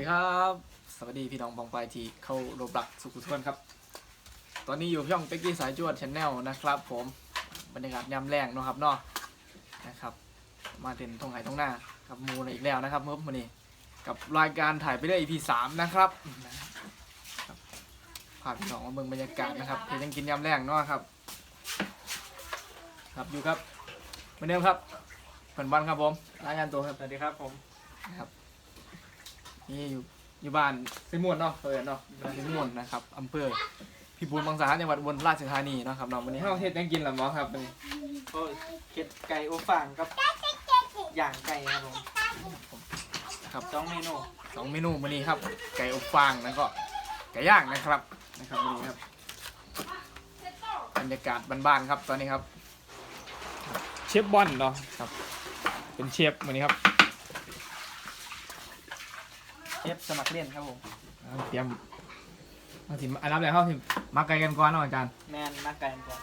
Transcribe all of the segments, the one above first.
ดีครับ สวัสดีพี่น้องบองไปายที่เข้าโรบลักสุขุทวนครับ ตอนนี้อยู่ช่องเป็กกี้สายจวดชแนลนะครับ ผมบรรยากาศยามแรงเนาะครับเนาะนะครับ มาเป็นทงไหทงหน้ากับหมูเลยอีกแล้วนะครับเมื่อวันนี้กับรายการถ่ายไปได้ EP สามนะครับนะครับพาพี่น้องมาเบิ่งบรรยากาศนะครับที่ยังกินยามแรงเนาะครับ ครับอยู่ครับเหมือนเดิมครับเปิดวันครับผมรายงานตัวครับสวัสดีครับผมนะครับ นี่อยู่อยู่บ้านสิมวนเนาะเปิดเนาะบ้านสิมวนนะครับอำเภอพิบูลมังสาจังหวัดอุบลราชธานีเนาะครับเนาะวันนี้เฮาเฮ็ดหยังกินล่ะหมอครับวันนี้โอ้ยเก็ดไก่อบฟางครับย่างไก่ครับผมครับสองเมนูสองเมนูวันนี้ครับ ไก่อบฟางแล้วก็ไก่ย่างนะครับนะครับวันนี้ครับบรรยากาศบ้านๆครับตอนนี้ครับ เชฟบอลเนาะครับ เป็นเชฟวันนี้ครับ เชฟสมัครเล่นครับผมเอาเตรียมเอาสิอันดับแรกเข้าสิมาไก่กันก่อนเนาะอาจารย์แมนมาไก่ก่อน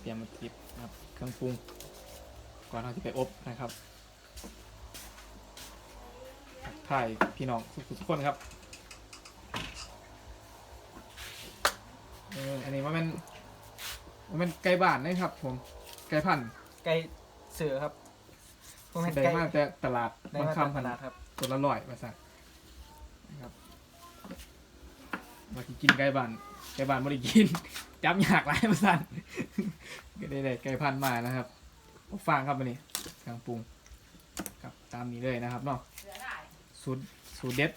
เตรียมมาติบนะครับเครื่องปรุงก่อนเราจะไปอบนะครับทักทายพี่น้องทุกๆคนครับเอออันนี้ว่ามันว่ามันไก่บ้านนะครับผมไก่พันธุ์ไก่เสือครับ พวกนั้นได้ไก่มาแต่ตลาดได้บางมาคำตพันลาดครับ ตัวละร้อยมาสั่งนะครับมากินไก่บ้านไก่บ้านไม่ได้กิน จับอยากไรมาสั่งก็ได้ได้ไก่พันธุ์มานะครับอบฟางครับวันนี้เครื่องปรุงครับตามนี้เลยนะครับเนาะสูตรสูตรเด็ด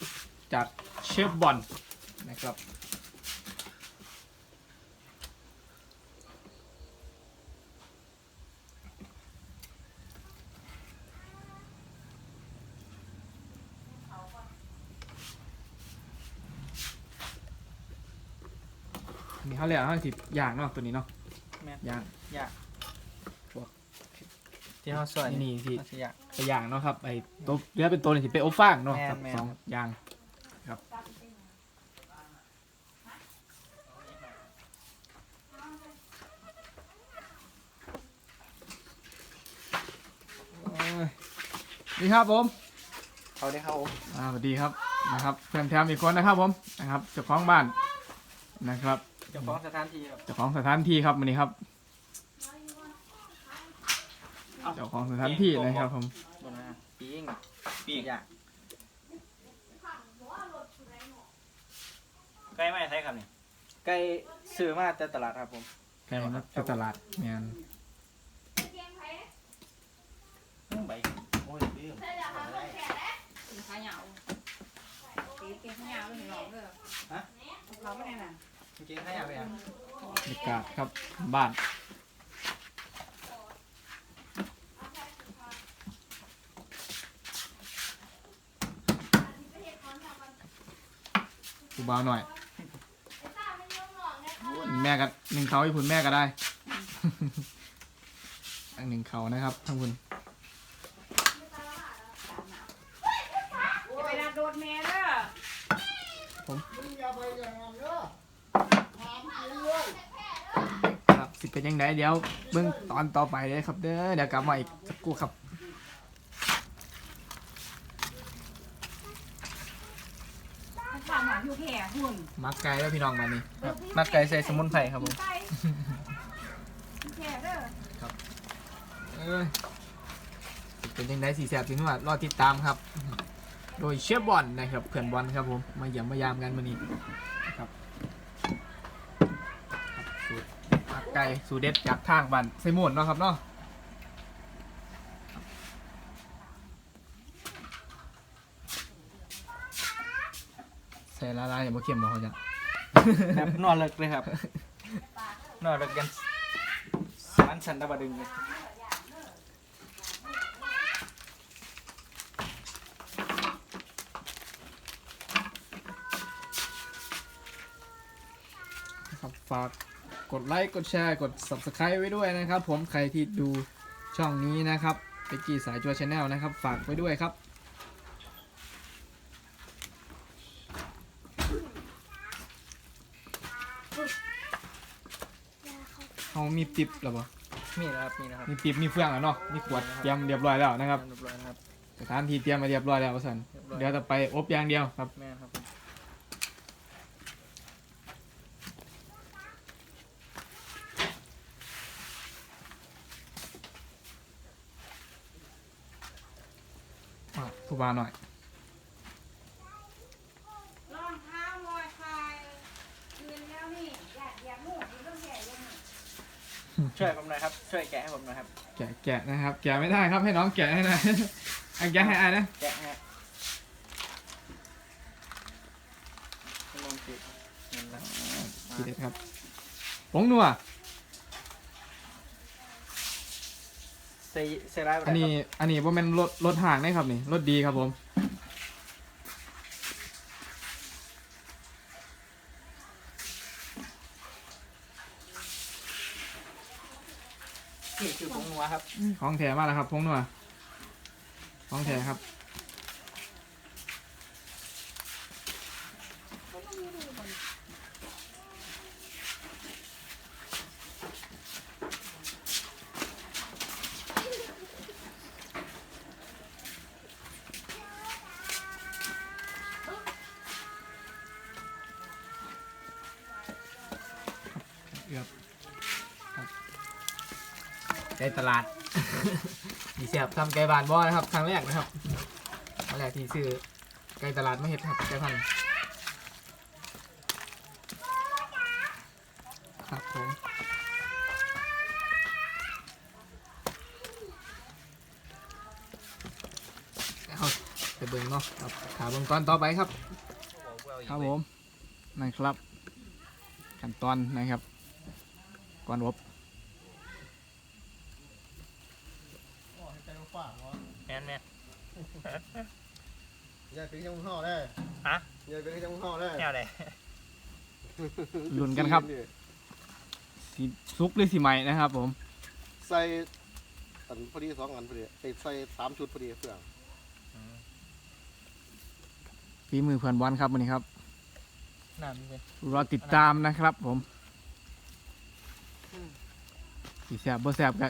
จากเชฟบอลนะครับ นนี้เขาเรียกว่าสิย่างเนาะตัวนี้เนาะแมนย่างย่างที่เขาสวยนี่สิเขาสิย่างไปย่างเนาะครับไอ้ตัวเรือเป็นตัวนี่สิไปอบฟางเนาะแม่นครับแม่นสองอย่างครับโอ้ยนี่ครับผม เขาได้เข้าอ่าสวัสดีครับนะครับเพื่อนแถมอีกคนนะครับผมนะครับเจ้าของบ้านนะครับเจ้าของสถานที่ครับ เจ้าของสถานที่ครับวันนี้ครับเจ้าของสถานที่นะครับผมบนนะปิ้งปิ้งย่างไก่ไม่ใช่ครับนี่ไก่ซื้อมาแต่ตลาดครับผมแกมาจากตลาดเมียนใบโอ้ยปิ้งข้าวเหนียวตีกินข้าวเหนียวไม่เห็นหรอกเด้อเขาไม่ได้น่ะ เมื่อกี้ให้ยังไงอะบรรยากาศครับบ้านกูเบาหน่อย แม่กับหนึ่งเขาอีกคุณแม่ก็ได้ อันหนึ่งเขานะครับทั้งคุณอย่าไปดันโดนแม่เด้อ ครับสิเป็นยังไงเดี๋ยวเบื้องตอนต่อไปเลยครับเด้อเดี๋ยวกลับมาอีกสักครู่ครับถามหาอยู่แผ่หุ่นมักไก่แล้วพี่น้องมานี่ครับมักไก่ใส่สมุนไพรครับผมไปแผ่เด้อเอ้ยสิเป็นยังไงสีแสบสีนวดรอติดตามครับ โดยเชฟบอลนะครับเพื่อนบอลครับผม มาเยี่ยมมายามกันวันนี้นะครับครับสูตรมัก ไก่สูตรเด็ดจากทางบ้านไซมูนเนาะครับเนาะใส่ละลายอย่ามาเค็มบ่เขาจะแบบนอนเลิกเลยครับ นอนเลิกกันสมันสันตะบดึงเลยครับฝาก กดไลค์กดแชร์กด subscribe ไว้ด้วยนะครับ ผมใครที่ดูช่องนี้นะครับไปกีสายจัวชาแนลนะครับ ฝากไว้ด้วยครับเขามีติบหรอปะมีนะครับมีนะครับมีติบมีเฟืองแล้วเนาะมีขวดเตรียมเรียบร้อยแล้วนะครับเรียบร้อยนะครับสถานที่เตรียมมาเรียบร้อยแล้วว่าสันเรียบร้อยเดี๋ยวจะไปอบอย่างเดียวครับแม่นครับผม อะผู้ บาวหน่อยรองเท้าลอยคายคืนแล้วนี่อยากอยากหมูนี่ต้องแก่ยังไงช่วยผมหน่อยครับ ช่วยแกะให้ผมหน่อยครับ แกะแกะนะครับ แกะไม่ได้ครับให้น้องแกะให้หน่อยอะแกะให้อายนะแกะฮะลองปิดนั่นแหละทีเด็ดครับผงนัว ส่ใส่ร้ายไปอันนี้อันนี้ว่ามันรถรถห่างได้ครับนี่รถดีครับผม นี่คือผงนัวครับของแถมากแล้วครับผงนัวของแถครับ เอือบครับไก่ตลาดมีเสียบทำไก่บานบ่อนะครับครั้งแรกนะครับครั้งแรกที่ซื้อไก่ตลาดไม่เห็ดครับไก่พันธุ์ครับผมเอาไปเบิ่งเนาะครับขาเบิ่งตอนต่อไปครับ ครับผม นะครับขั้นตอนนะครับ ก่อนอบแม่นแม่นยายเป็นจังห่อได้ฮะยายเป็นจังห่อได้แนวไหนลุ้นกันครับสีซุกหรือสีใหม่นะครับ ผม ใส่อันพอดีสองอันพอดีใส่ใส่สามชุดพอดีเพื่อนฝีมือเพื่อนบอลครับวันนี้ครับน้ำนี่เลยรอติดตามนะครับผม สีแสบบ่แสบก็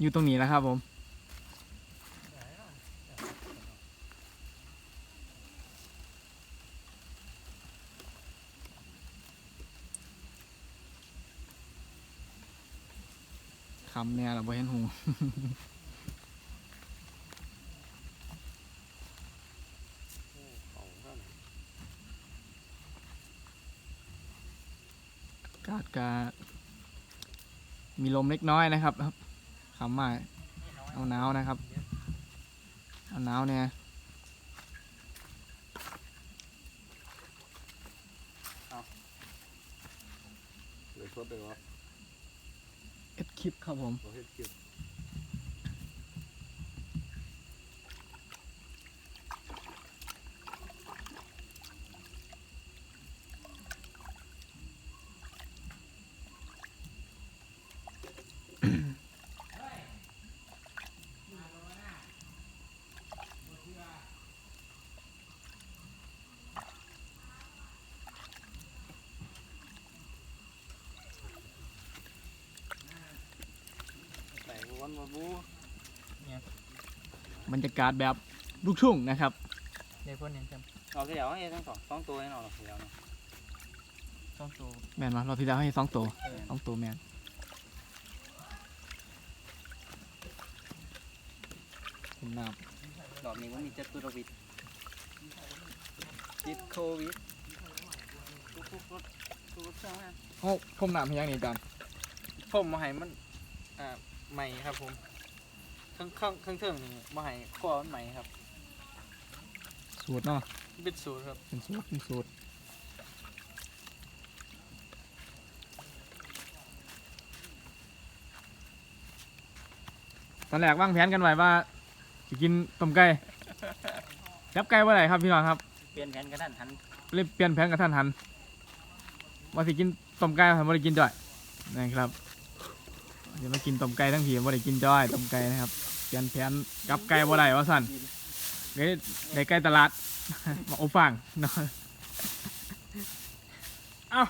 อยู่ตรงนี้แล้วครับผมคำเนี่ยเราบ่เห็นหูของท่านอากาศกา มีลมเล็กน้อยนะครับครับคำมาเอาหนาวนะครับ เอาหนาวเนี่ยเลยชดเลยวะเอ็ดคลิปครับผมเราเฮ็ดเก็บ แต่วันมาบูบรรยากาศแบบลูกทุ่งนะครับเดี๋ยวพ่นยังจำเอาเสียวให้ทั้งสองสองตัวให้หน่อยเสียวสองตัวแมนมาเราที่แล้วให้สองตัวสองตัวแมนคุณน้รอบนี้ว่ามีจัตุรวิทย์ติดโควิดทุกทุกทุกทุกช่างนะำเขาพ่มน้ำให้ยังนี่จานผมมาให้มันอ่า ใหม่ครับผมข้างข้างข้างเทิงนี่มาให้ข้อมันใหม่ครับสูตรเนาะเป็นสูตรครับเป็นสูตรเป็นสูตรตอนแรกวางแผนกันไว้ว่าจะกินต้มไก่จับไก่ว่าไรครับพี่น้องครับเปลี่ยนแผนกระทันหันเลยเปลี่ยนแผนกับท่านหันว่าสิกินต้มไก่ผมไม่ได้กินจ้อยนะครับ เดี๋ยวมากินต้มไก่ทั้งทีไม่ได้กินจ้อยต้มไก่นะครับเพียนแผนกับไก่ว่าไรว่าสั่นเดี๋ยวได้ไก่ตลาด มาอบฟางเนาะเอา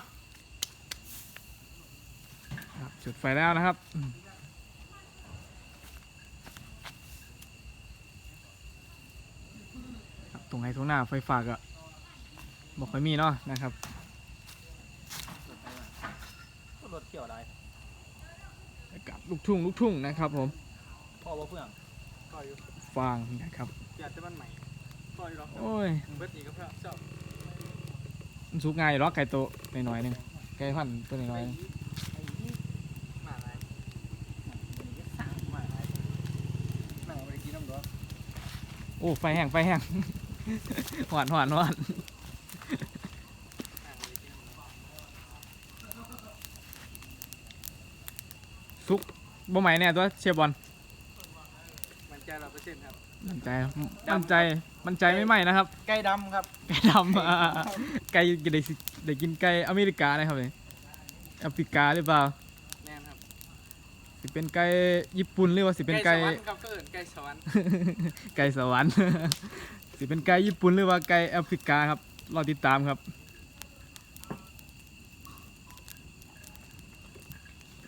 ครับจุดไฟแล้วนะครับตรงไหนตรงหน้าไฟฟ้าก็บอกค่อยมีเนาะนะครับ รถเกี่ยวได้ อา กาศลูกทุ่งลูกทุ่งนะครับผมพ่อบ่เพื่อนก็อยู่ฟางนะครับอยากจะบ้านใหม่ก็อยู่หรอกโอ้ยเบิดอีกก็เพื่อนเจ้ามันสุกง่ายอยู่หรอกไก่โตวหน่อยๆหนึงไก่พันธุ์ตัวน้อยๆหนึ่งมาอะไรสั่งมาอะไรนั่งไปกินน้ำร้อนโอ้ไฟแห้งไฟแห้ง หวานหวานหวานนั่งไปกินน้ำร้อน สุกบ่ไหมเนี่ยตัวเชฟบอลมันใจเราเปอร์เซ็นต์ครับ มั่นใจมั่นใจมั่นใจไม่ไหมนะครับ ไก่ดำครับ ไก่ดำอ่าไก่ได้สิได้กินไก่อเมริกานะครับเนี่ยแอฟริกาหรือเปล่าแน่นครับสิเป็นไก่ญี่ปุ่นหรือว่าสิเป็นไก่สวรรค์ครับก็เอิญไก่สวรรค์ไก่สวรรค์สิเป็นไก่ญี่ปุ่นหรือว่าไก่แอฟริกาครับรอติดตามครับ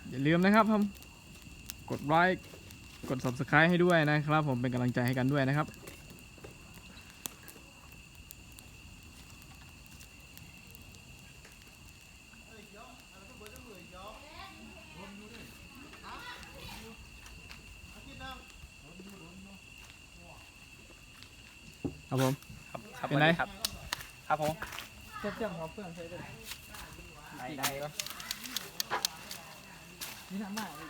อย่า ลืมนะครับผมกดไลค์กด subscribe ให้ด้วยนะครับ ผมเป็นกำลังใจให้กันด้วยนะครับครับผมครับครับเป็นไรครับ ครับผมเพื่อนเพื่อนเขาเพื่อนใช้ด้วยไอ้ได้ ปะนี่ทำมาเลย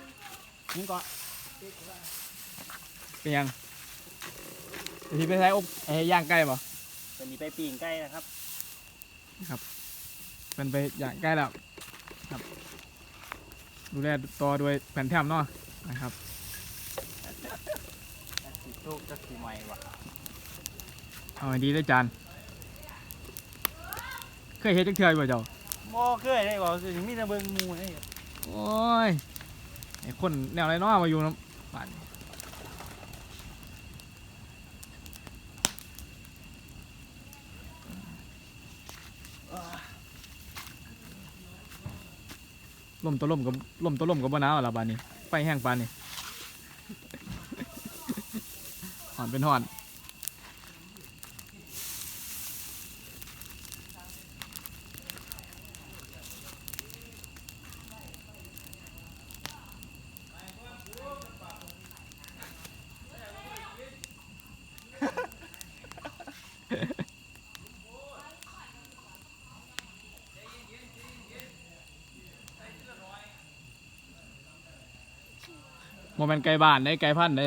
นี่ก็เป็นยังเดี๋ยวที่ไปใช้อบเอ้ยย่างไก่ป่ะวันนี้ไปปีงใกล้นะครับเป็นไปย่างไก่แล้วครับ ดูแลต่อด้วยแผ่นแถมเนาะนะครับสีลูกจะสีใหม่วะเอาให้ดีด้วยจานเคยเฮ็ดจักเทื่ออยู่บ่เจ้าโม่เคยได้บอกสิมีแต่เบิ่งหมูนี่ โอ้ยไอ้คนแนวไรนาะมาอยู่น้ำบ้านลมตัวลมกับลมตัวลมกับบ่หนาวอะล่ะบานนี้ไฟแห้งปานนี้หอนเป็นหอน โมเมนไกลบ้านได้ไกลพันธุ์ได้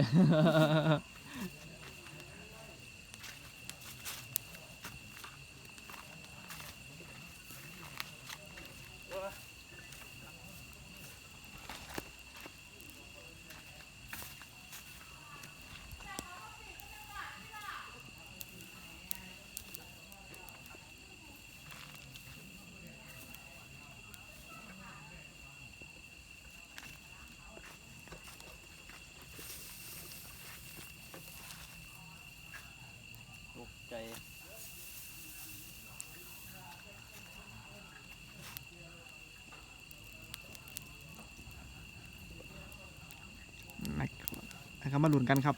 นะครับนะครับมาลุ้นกันครับ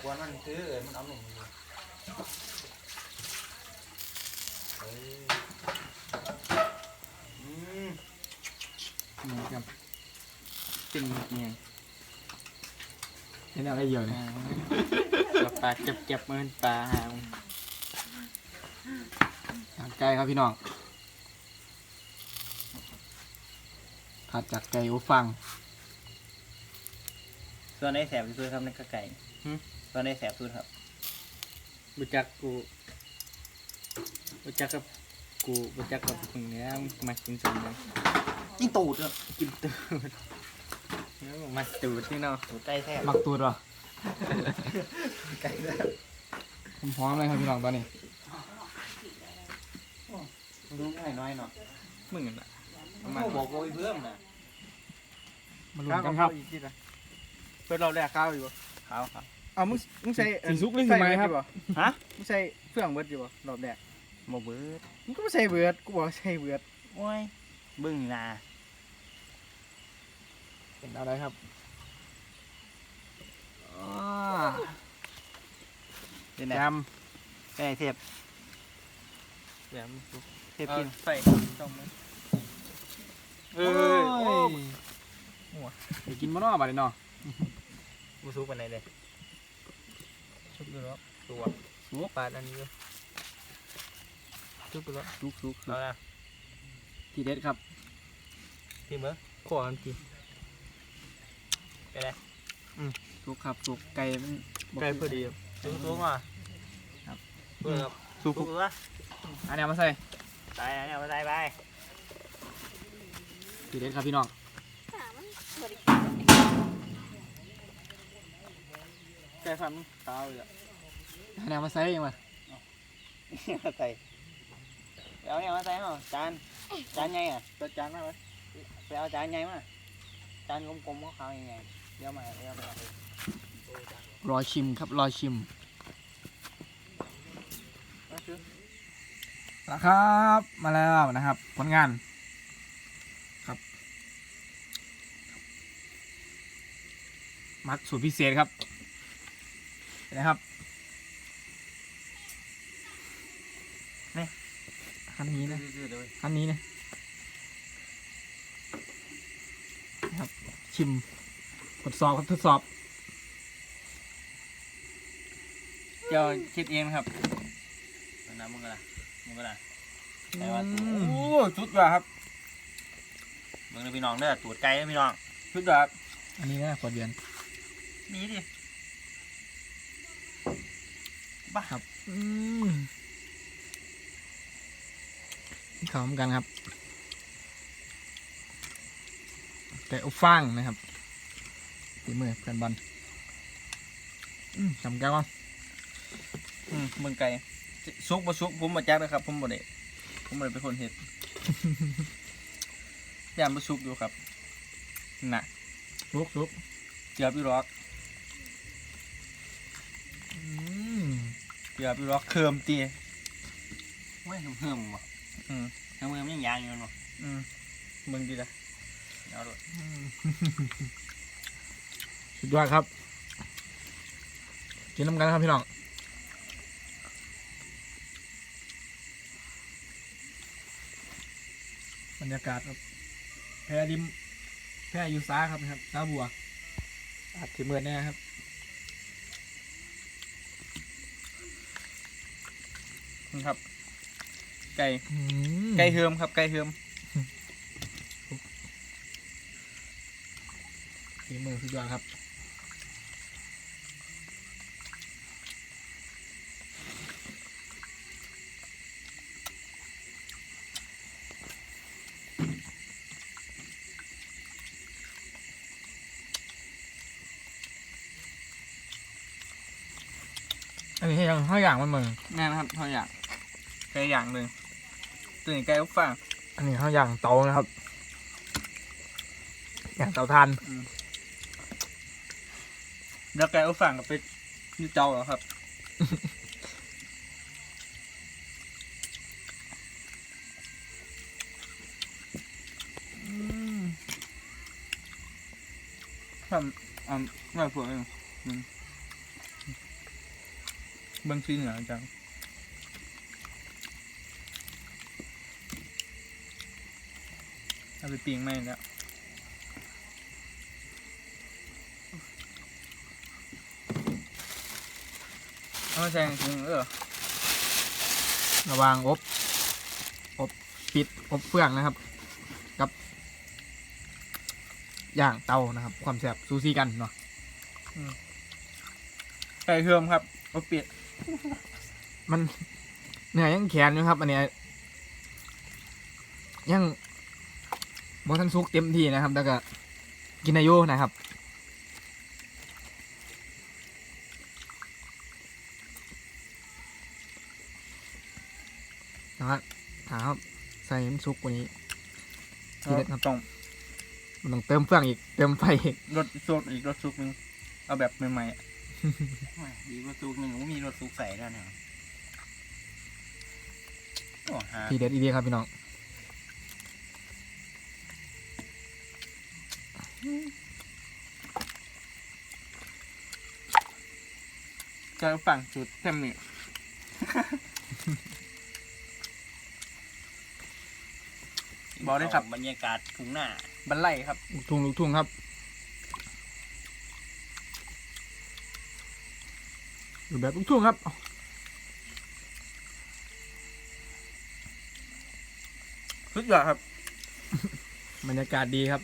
กวนมันซื้อเอินมันเอาหนึ่งอยู่เฮ้ยอืมนี่ครับจริงเนี่ยเห็นอะไรเยอะเนี่ยกับปลาเจ็บเจ็บๆเหมือนปลาหางย่างไก่ครับพี่น้อง ถัดจากไก่อบฟัง ส่วนไหนแสบที่สุดครับนั่นก็ไก่ส่วนไหนแสบสุดครับบุจักกูบุจักกับกูบุจักกับคนเนี้ยมากินส่วนนี้กินตูดเนอะกินตูดแล้วมาตูดนี่เนาะตูดไก่แสบมักตูดวะไก่แสบผมพร้อมเลยครับพี่น้องตอนนี้ดูง่ายน้อยเนาะมึงน่ะ มันบอกโวยเพิ่มนะมาลุ้นกันครับอีกทีละเปิดรอบแรกข้าวอยู่บ่เขาครับ เอามึงมึงใส่สีซุกหรือสีไม้ครับฮะมึงใส่เฟื่องเบิดอยู่บ่รอบแรกโมเบิร์ดมึงก็ไม่ใส่เบิดกูบอกใส่เบิดโอ้ยบึ้งนาเป็นอะไรครับเป็นไงยเป็นไงเทียบำยำเทียบกินใส่ต้ม เอ้ยโอ้ยไปกินมะนาวมาเลยเนาะมูซุปเป็นไงเลยชุบดูแล้วตัวสุกปาดอันนี้เลยชุบดูแล้วสุกสุกสุเอากละทีเด็ดครับพี่เบิ้งขอกันกินเป็นไงสุกครับสุกไก่มันบ่ไก่พอดีซุปซุปอะครับเพื่อครับสุกซุปวะอันนี้เอามาใส่ตายเนี่ยมาตายไป ทีเด็ดครับพี่น้องไก่ฟันขาวเลยอันนี้เอามาใส่ยังไงมาใส่เดี๋ยวเนี่ยมาใส่เหรอจานจานใหญ่อะตัวจานมาไหมไปเอาจานใหญ่มาจานกลมๆขาวๆใหญ่ๆเดี๋ยวมาเดี๋ยวไปเอาไปรอชิมครับรอชิมมาซื้อนะครับ มาแล้วนะครับผลงานครับ มักสูตรพิเศษครับเห็นะครับนี่ขั้นนี้นะซื้อๆเลยขั้นนี้นะนะครับชิมทดสอบครับทดสอบเจ้าคิดเองครับน้ำมึงก็ละมึงก็ละแต่ว่าโอ้สุดยอดครับมึงเลยพี่น้องเด้อตูดไก่เด้อพี่น้องสุดยอดครับอันนี้นะขวดเบีย นมีดิครับอืมขาวเหมือนกันครับไก่อบฟางนะครับตีมือเพื่อนบอลอืมจำแก้วก่อนอืมมึงไก่ซุกบ่ซุกผมบ่จักเลยครับ ผมบ่ได้ผมบ่ได้เป็นคนเฮ็ดยามบ่ซุกอยู่ครับน่ะลุกลุกเกือบอยู่หรอก อืม เกือบอยู่หรอกเคิมตีโอ้ยเฮิมๆว่ะอืมเฮิมๆยังยางอยู่เนาะอืมมึงดีละเอาด้วยสุดยอดครับ กินน้ำกันครับพี่น้องบรรยากาศครับแพรริมแพรอยูซาครับนะครับซาบัวอาจจะเมื่อแน่ครับ นี่ครับ ไก่อืมไก่เฮิมครับไก่เฮิมฝีมือสุดยอดครับอันนี้ให้ยังห้าอย่างมันเหมือนแม่นะครับเท่าอย่าง ไก่อย่างหนึ่งตัวนี้ไก่อบฟางอันนี้ห้าอย่างเตานะครับ อย่างเตาทานแล้วไก่อบฟางก็ไปนี่เจ้าเหรอครับทำอ่าไม่ผัวเองอืมเบางซีเหนือจังเอา ไปปิ้งไม่แล้วเอามาแซงจริงเออระหวางอบ อบปิด อบเฟืองนะครับ กับย่างเตานะครับ ความแซ่บซูซี่กันเนาะไก่เทิมครับเอาเปียดมันเหนื่อยยังแขนอยู่ครับ อันเนี้ยยัง บอทันซุกเต็มที่นะครับ แล้วก็กินอายุนะครับนะครับถามใส่น้ำซุกกว่านี้ทีเด็ดครับต้องมันต้องเติมเฟืองอีก เติมไฟอีกรถซุกอีกรถซุกหนึงเอาแบบใหม่ๆอะมีรถซุกหนึ่งก็มีรถซุกใส่แล้วเนี่ยโอ้หาทีเด็ดอีดีครับพี่น้อง จะฝั่งจุดเต็มนี่ บอกได้ครับ บรรยากาศทุ่งหน้าบันไลครับ ลูกทุ่งลูกทุ่งครับอยู่แบบลูกทุ่งครับ สุดยอดครับ บรรยากาศดีครับ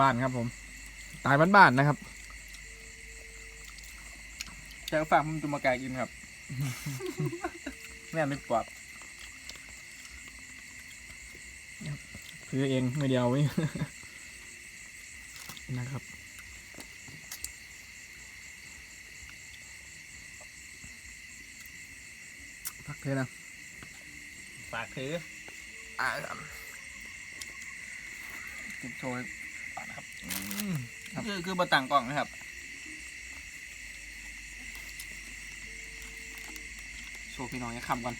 บ้านๆครับผม ตายบ้านๆนะครับจะฝั่งผมจะมากายกินครับ แม่ไม่ปอบซื้อเองไม่เดียวไว้ นะครับพักเลยนะฝากถืออ่ากินโชว์ก่อนนะ ครับคือคือบะต่างกล่องนะครับโชว์พี่น้องให้คำก่อน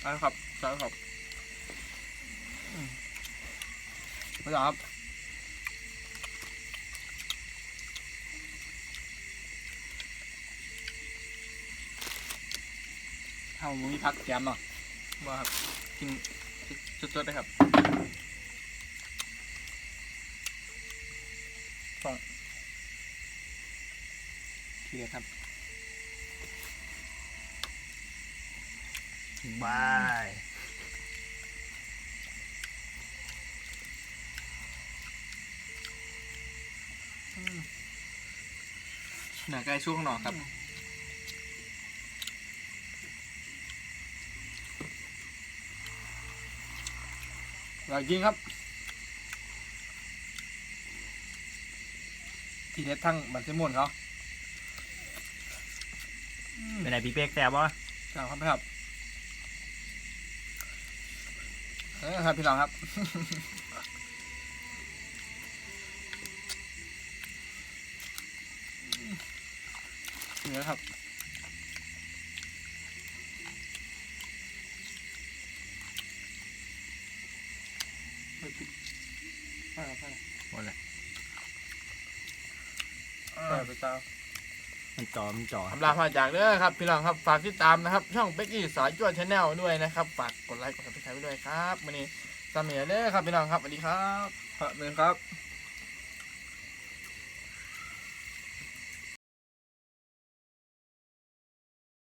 ใช่ครับใช่ครับพี่น้องครับถ้าผมมีพักแกมเนาะว่าครับกินสดๆเลยครับ ทีเดียวครับบายหนังไก่ช่วงหนอครับอร่อยจริงครับ ทีเด็ดทั้งบันเซมุนเขาเป็นไงพี่เป๊กแซ่บวะพี่น้องครับพี่ครับเออครับพี่น้องครับ เนื้อครับ หมดละ ใช่ไปเจ้า มัน จอมันจอคำลาพาจากเด้อครับ พี่น้องครับฝากติดตามนะครับ ช่องเป็กกี้สายจวดชาแนลด้วยนะครับฝากกดไลค์กดซับสไครต์ไว้ด้วยครับวันนี้สามีเด้อครับพี่น้องครับสวัสดีครับครับเป็นครับ